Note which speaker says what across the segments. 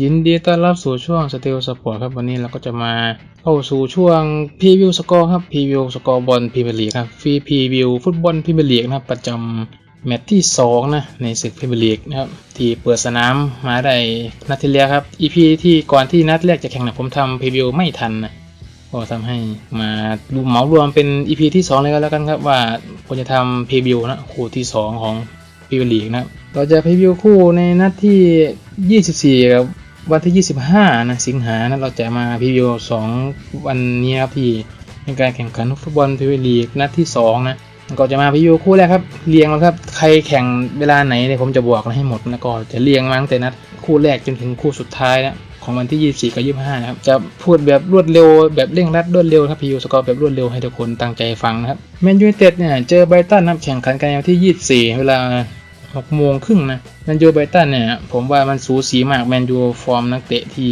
Speaker 1: ยินดีต้อนรับสู่ช่วงสเตลสปอร์ตครับวันนี้เราก็จะมาเข้าสู่ช่วงพรีวิวสกอร์ครับพรีวิวสกอร์บอลพรีเมียร์ลีกครับฟรีพรีวิวฟุตบอลพรีเมียร์ลีกนะครับประจำแมตช์ที่ 2 นะในศึกพรีเมียร์ลีกนะครับที่เปิดสนามมาได้นัดที่แล้วครับ EP ที่ก่อนที่นัดแรกจะแข่งนะผมทำพรีวิวไม่ทันนะก็ทำให้มาดูเหมารวมเป็น EP ที่ 2 เลยก็แล้วกันครับว่าควรจะทำพรีวิวนะคู่ที่ 2 ของพรีเมียร์ลีกนะเราจะพรีวิวคู่ในนัดที่ 24ครับ วันที่ 25 นะ สิงหานะเราจะมาพรีวิว2วันนี้ครับที่เป็นการแข่งขันฟุตบอลพรีเมียร์ลีกนัดที่ 2 นะก็จะมาพรีวิวคู่แรกครับเรียงแล้วครับใครแข่งเวลาไหนเนี่ยผมจะบอกให้หมดแล้วก็จะเรียงมาตั้งแต่นัดคู่แรกจนถึงคู่สุดท้ายนะของวันที่ 24 กับ 25 นะครับ จะพูดแบบรวดเร็ว แบบเร่งรัดรวดเร็วครับพิวสกอร์แบบรวดเร็วให้ทุกคนตั้งใจฟังนะครับแมนยูไนเต็ดเนี่ยเจอไบรตันนับแข่งขันกันในวันที่ 24 เวลา หกโมงครึ่งนะแมนยูไบตันเนี่ย ผมว่ามันสูสีมากแมนยูฟอร์มนักเตะที่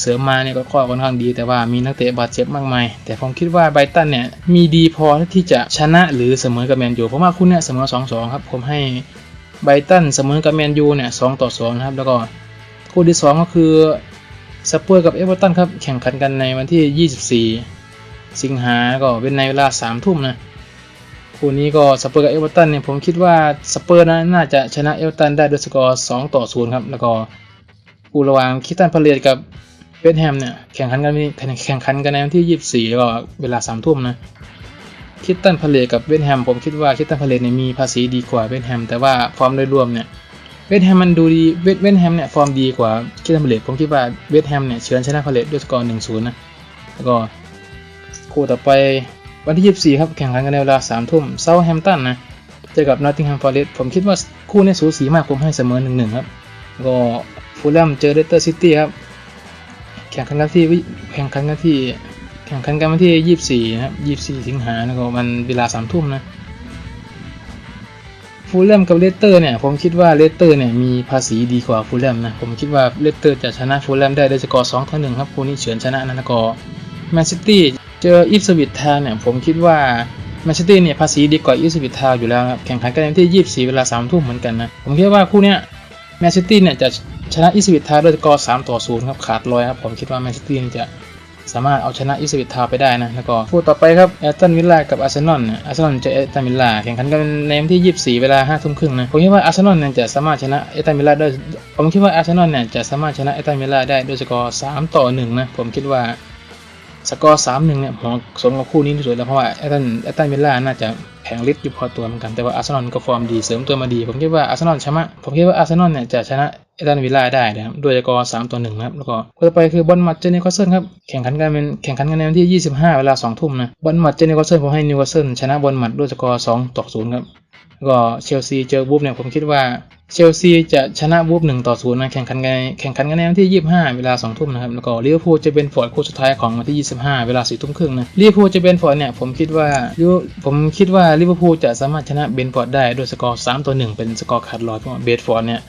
Speaker 1: เสริมมาเนี่ยก็ค่อนข้างดี แต่ว่ามีนักเตะบาดเจ็บมากมาย แต่ผมคิดว่าไบตันเนี่ย มีดีพอที่จะชนะหรือเสมอกับแมนยูเพราะว่าคู่เนี่ยเสมอ2องสองครับ ผมให้ไบตันเสมอกับแมนยูเนี่ยสองต่อ2นะครับ แล้วก็คู่ที่ 2 ก็คือสเปอร์กับเอเวอร์ตันครับ แข่งขันกันในวันที่ 24 สิงหาก็เป็นในเวลา3ทุ่มนะ คู่นี้ก็สเปอร์กับเอเวอร์ตันเนี่ยผมคิดว่าสเปอร์นั้นน่าจะชนะเอเวอร์ตันได้ด้วยสกอร์2ต่อ0ครับแล้วก็คู่ระหว่างคิตันพาเลตกับเวสแฮมเนี่ยแข่งขันกันแข่งขันกันในวันที่ 24 แล้วก็เวลา3ทุ่มนะคิตันพาเลตกับเวสแฮมผมคิดว่าคิตันพาเลตเนี่ยมีภาษีดีกว่าเวสแฮมแต่ว่าฟอร์มโดยรวมเนี่ยเวสแฮมมันดูดีเวสเวสแฮมเนี่ยฟอร์มดีกว่าคิตันพาเลตผมคิดว่าเวสแฮมเนี่ยเฉือนชนะพาเลตด้วยสกอร์1-0นะแล้วก็คู่ต่อไป วันที่ 24 ครับ แข่งขันกันในเวลา3ทุ่มเซาแฮมตันนะ เจอกับนอตติงแฮมฟอร์เรสต์ผมคิดว่าคู่นี้สูสีมากผมให้เสมอ 1-1 ครับ ก็ฟูลแลมเจอเรสเตอร์ซิตี้ครับ แข่งขันกันที่แข่งขันกันที่แข่งขันกันวันที่ 24 นะครับ 24 สิงหาแล้วก็มันเวลา3ทุ่มนะฟูลแลมกับเลสเตอร์เนี่ยผมคิดว่าเลสเตอร์เนี่ยมีภาษีดีกว่าฟูลแลมนะผมคิดว่าเลสเตอร์จะชนะฟูลแลมได้ด้วยสกอร์2ต่อ1ครับคู่นี้เฉือนชนะนะแล้วก็แมนซิตี้ เจออีฟสวิตทาวน์เนี่ยผมคิดว่าแมนเชสเตอร์เนี่ยภาษีดีกว่าอีฟสวิตทาวน์อยู่แล้วครับแข่งขันกันในที่ 24 เวลา3ทุ่มเหมือนกันนะผมคิดว่าคู่เนี้ยแมนเชสเตอร์เนี่ยจะชนะอีฟสวิตทาวน์ด้วยสกอร์3ต่อ0ครับขาดลอยครับผมคิดว่าแมนเชสเตอร์จะสามารถเอาชนะอีสวิตทาวไปได้นะแล้วก็คู่ต่อไปครับแอตตันวิลล่ากับอาร์เซนอลเนี่ยอาร์เซนอลเจอแอตตันวิลล่าแข่งขันกันในวันที่ 24 เวลา5ทุ่มครึ่งนะผมคิดว่าอาร์เซนอลเนี่ยจะสามารถชนะแอตตันวิลล่าได้ผมคิดว่าอาร์เซนอลเนี่ยจะสามารถชนะแอตันวิลล่าได้ด้วยสกอร์3ต่อ1นะผมคิดว่า สกอร์สามหนึ่งเนี่ยเหมาะสมกับคู่นี้ที่สุดแล้วเพราะว่าแอตตันแอตตันวิลล่าน่าจะแผงฤทธิ์อยู่พอตัวเหมือนกันแต่ว่าอาร์เซนอลก็ฟอร์มดีเสริมตัวมาดี ผมคิดว่าอาร์เซนอลชนะผมคิดว่าอาร์เซนอลเนี่ยจะชนะแอตันวิลล่าได้นะครับด้วยสกอร์สามต่อหนึ่งนะครับแล้วก็คู่ต่อไปคือบอลมัดเจอนิคาสเซิลครับแข่งขันกันเป็นแข่งขันกันในวันที่ 25 เวลา2ทุ่มนะบอลมัดเจอนิคาสเซิลผมให้นิวคาสเซิลชนะบอลมัดด้วยสกอร์2ต่อ0ครับก็เชลซีเจอบูฟเนี่ยผมคิดว่า เชลซีจะชนะวูฟหนึ่งต่อศูนย์นะแข่งขันกันแข่งขันกันในวันที่ 25 เวลา 2 ทุ่มนะครับ แล้วก็ลิเวอร์พูลจะเป็นฟอร์ดคู่สุดท้ายของวันที่ 25 เวลา 4 ทุ่มครึ่งนะลิเวอร์พูลจะเป็นฟอร์ดเนี่ยผมคิดว่าผมคิดว่าลิเวอร์พูลจะสามารถชนะเบนฟอร์ดได้ด้วยสกอร์ 3 ต่อ 1 เป็นสกอร์ขาดลอยเพราะว่าเบนฟอร์ดเนี่ย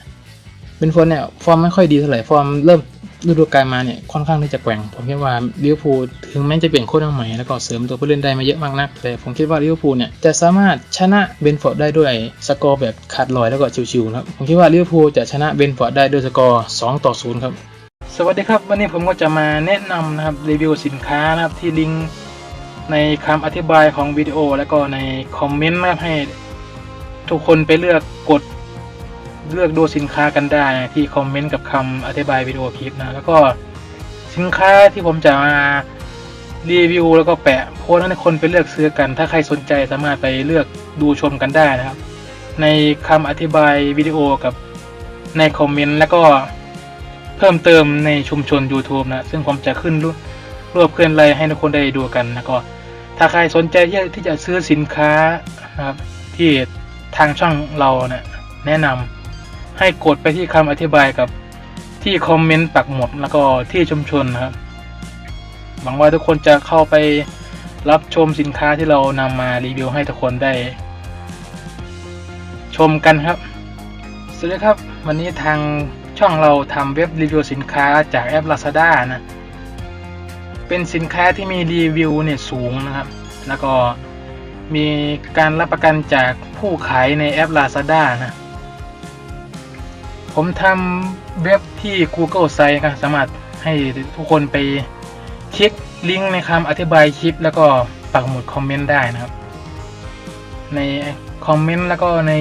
Speaker 1: เบนฟอร์ดเนี่ยฟอร์มไม่ค่อยดีเท่าไหร่ฟอร์มเริ่ม ฤดูกาลมาเนี่ยค่อนข้างที่จะแกว่งผมคิดว่าลิเวอร์พูลถึงแม้จะเปลี่ยนโค้ชใหม่แล้วก็เสริมตัวผู้เล่นได้มาเยอะมากนัก แต่ผมคิดว่าลิเวอร์พูลเนี่ยจะสามารถชนะเบนฟอร์ดได้ด้วยสกอร์แบบขาดลอยแล้วก็ชิวๆนะครับผมคิดว่าลิเวอร์พูลจะชนะเบนฟอร์ดได้ด้วยสกอร์2ต่อ0ครับสวัสดีครับ วันนี้ผมก็จะมาแนะนำนะครับรีวิวสินค้านะครับที่ลิงก์ในคำอธิบายของวิดีโอ แล้วก็ในคอมเมนต์นะครับให้ทุกคนไปเลือกกด เลือกดูสินค้ากันได้นะที่คอมเมนต์กับคำอธิบายวิดีโอคลิปนะแล้วก็สินค้าที่ผมจะมารีวิวแล้วก็แปะโพสต์ให้คนไปเลือกซื้อกัน ถ้าใครสนใจสามารถไปเลือกดูชมกันได้นะครับ ในคำอธิบายวิดีโอกับในคอมเมนต์แล้วก็เพิ่มเติมในชุมชน YouTube นะ ซึ่งผมจะขึ้นรูปรวบเคลื่อนไรให้ทุกคนได้ดูกันนะก็ ถ้าใครสนใจที่จะซื้อสินค้านะครับที่ทางช่องเราเนะี่ยแนะนำ ให้กดไปที่คำอธิบายกับที่คอมเมนต์ปักหมุดแล้วก็ที่ชุมชนนะครับหวังว่าทุกคนจะเข้าไปรับชมสินค้าที่เรานำมารีวิวให้ทุกคนได้ ชมกันครับ สวัสดีครับ วันนี้ทางช่องเราทำเว็บรีวิวสินค้าจากแอป Lazada นะ เป็นสินค้าที่มีรีวิวเนี่ยสูงนะครับ แล้วก็มีการรับประกันจากผู้ขายในแอป Lazada นะ ผมทำเว็บที่ Google Site ครับสามารถให้ทุกคนไปคลิกลิงก์ในคำอธิบายคลิป แล้วก็ปักหมุดคอมเมนต์ได้นะครับ ในคอมเมนต์แล้วก็ใน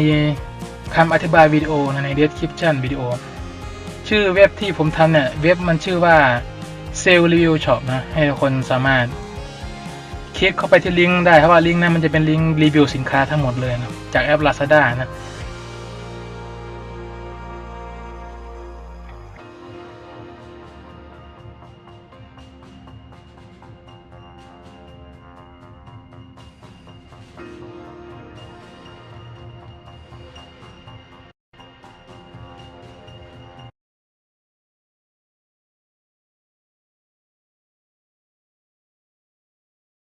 Speaker 1: คำอธิบายวิดีโอใน description วิดีโอ ชื่อเว็บที่ผมทำเนี่ย เว็บมันชื่อว่า Sale Review Shop นะ ให้ทุกคนสามารถ คลิกเข้าไปที่ลิงก์ได้เพราะว่าลิงก์นั้นมันจะเป็นลิงก์รีวิวสินค้าทั้งหมดเลยนะจากแอป Lazada นะ